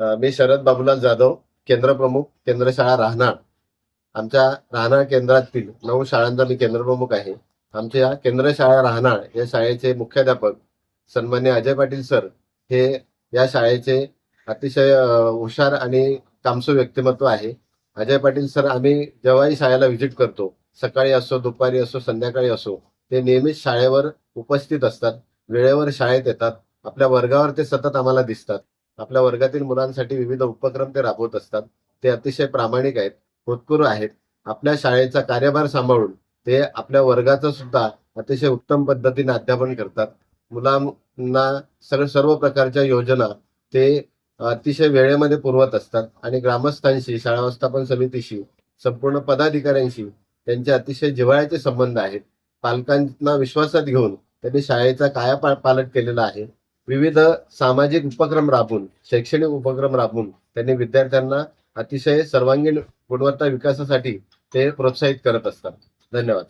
मी शरद बाबूलाल जाधव केंद्र प्रमुख केंद्र शाळा राहणार. आमच्या राहणार केंद्रातील नऊ शाळांचा मी केंद्रप्रमुख आहे. आमच्या केंद्र शाळा राहणार या शाळेचे मुख्याध्यापक सन्मान्य अजय पाटील सर हे या शाळेचे अतिशय हुशार आणि कामसू व्यक्तिमत्व आहे. अजय पाटील सर आम्ही जेव्हाही शाळेला व्हिजिट करतो सकाळी असो दुपारी असो संध्याकाळी असो ते नेहमीच शाळेवर उपस्थित असतात. वेळेवर शाळेत येतात. आपल्या वर्गावर ते सतत आम्हाला दिसतात. आपल्या वर्गातील मुलांसाठी विविध उपक्रम ते राबवत असतात. ते अतिशय प्रामाणिक आहेत होतकरू आहेत. आपल्या शाळेचा कार्यभार सांभाळून ते आपल्या वर्गाचं सुद्धा अतिशय उत्तम पद्धतीने अध्यापन करतात. मुलांना सर्व सर्व प्रकारच्या योजना ते अतिशय वेळेमध्ये पुरवत असतात आणि ग्रामस्थांशी शाळा व्यवस्थापन समितीशी संपूर्ण पदाधिकाऱ्यांशी त्यांचे अतिशय जिव्हाळ्याचे संबंध आहेत. पालकांना विश्वासात घेऊन त्यांनी शाळेचा काया पालट केलेला आहे. विविध सामाजिक उपक्रम राबवून शैक्षणिक उपक्रम राबवून त्यांनी विद्यार्थ्यांना अतिशय सर्वांगीण गुणवत्ता विकासासाठी ते प्रोत्साहित करत असतात. धन्यवाद.